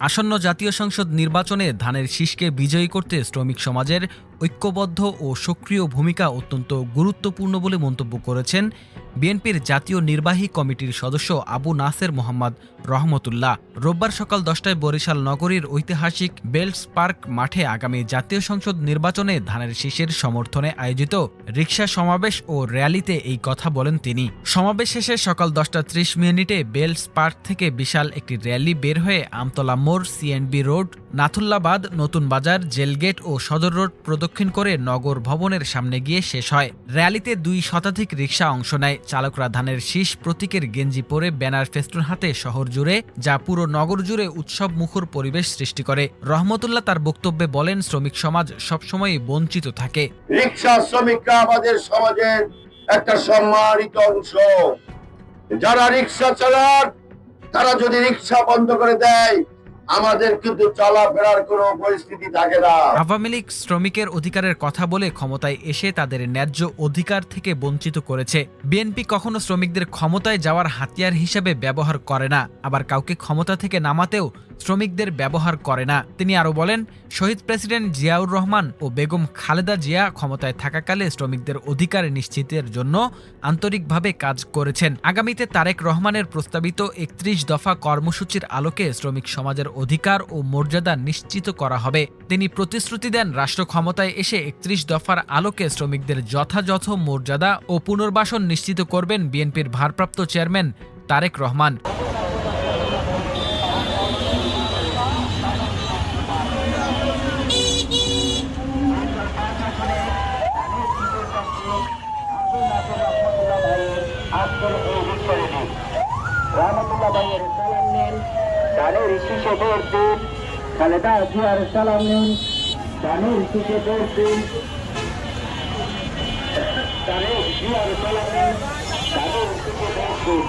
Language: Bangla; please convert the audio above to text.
আসন্ন জাতীয় সংসদ নির্বাচনে ধানের শীষকে বিজয়ী করতে শ্রমিক সমাজের ঐক্যবদ্ধ ও সক্রিয় ভূমিকা অত্যন্ত গুরুত্বপূর্ণ বলে মন্তব্য করেছেন বিএনপির জাতীয় নির্বাহী কমিটির সদস্য আবু নাসের মোহাম্মদ রহমতুল্লাহ। রোববার সকাল দশটায় বরিশাল নগরীর ঐতিহাসিক বেলস পার্ক মাঠে আগামী জাতীয় সংসদ নির্বাচনে ধানের শীষের সমর্থনে আয়োজিত রিক্সা সমাবেশ ও র্যালিতে এই কথা বলেন তিনি। সমাবেশ শেষে সকাল দশটা ত্রিশ মিনিটে বেলস পার্ক থেকে বিশাল একটি র্যালি বের হয়ে আমতলা মোড় সিএনবি রোড, নাথুল্লাবাদ, নতুন বাজার, জেলগেট ও সদর রোড প্রদক্ষিণ করে নগর ভবনের সামনে গিয়ে শেষ হয়। র্যালিতে দুই শতাধিক রিক্সা অংশ নেয়। চালকরা ধানের শীষ প্রতীকের গেঞ্জি পরে ব্যানার ফেস্টুন হাতে শহর জুড়ে, যা পুরো নগর জুড়ে উৎসব মুখর পরিবেশ সৃষ্টি করে। রহমতুল্লাহ তার বক্তব্যে বলেন, শ্রমিক সমাজ সবসময়ই বঞ্চিত থাকে। রিক্সা শ্রমিকরা আমাদের সমাজের একটা সম্মানিত অংশ। যারা রিক্সা চালান, তারা যদি রিক্সা বন্ধ করে দেয় আমাদের কিন্তু চলাফেরার কোনো পরিস্থিতি থাকে না। আওয়ামী লীগ শ্রমিকের অধিকারের কথা বলে ক্ষমতায় এসে তাদের ন্যায্য অধিকার থেকে বঞ্চিত করেছে। বিএনপি কখনো শ্রমিকদের ক্ষমতায় যাওয়ার হাতিয়ার হিসেবে ব্যবহার করে না। আবার কাউকে ক্ষমতা থেকে নামাতেও শ্রমিকদের ব্যবহার করে না। তিনি আরও বলেন, শহীদ প্রেসিডেন্ট জিয়াউর রহমান ও বেগম খালেদা জিয়া ক্ষমতায় থাকাকালে শ্রমিকদের অধিকার নিশ্চিতের জন্য আন্তরিকভাবে কাজ করেছেন। আগামীতে তারেক রহমানের প্রস্তাবিত একত্রিশ দফা কর্মসূচির আলোকে শ্রমিক সমাজের অধিকার ও মর্যাদা নিশ্চিত করা হবে। তিনি প্রতিশ্রুতি দেন, রাষ্ট্র ক্ষমতায় এসে একত্রিশ দফার আলোকে শ্রমিকদের যথাযথ মর্যাদা ও পুনর্বাসন নিশ্চিত করবেন বিএনপির ভারপ্রাপ্ত চেয়ারম্যান তারেক রহমান। রহমতুল্লাহ ভাইয়ের সালাম নিন। ধানের শীষে ভোট দিন, খালেদা জিয়ার সালাম নিন। ধানের শীষে ভোট দিন ধানের জিয়ার সালাম নিন ধানের শীষে ভোট দিন।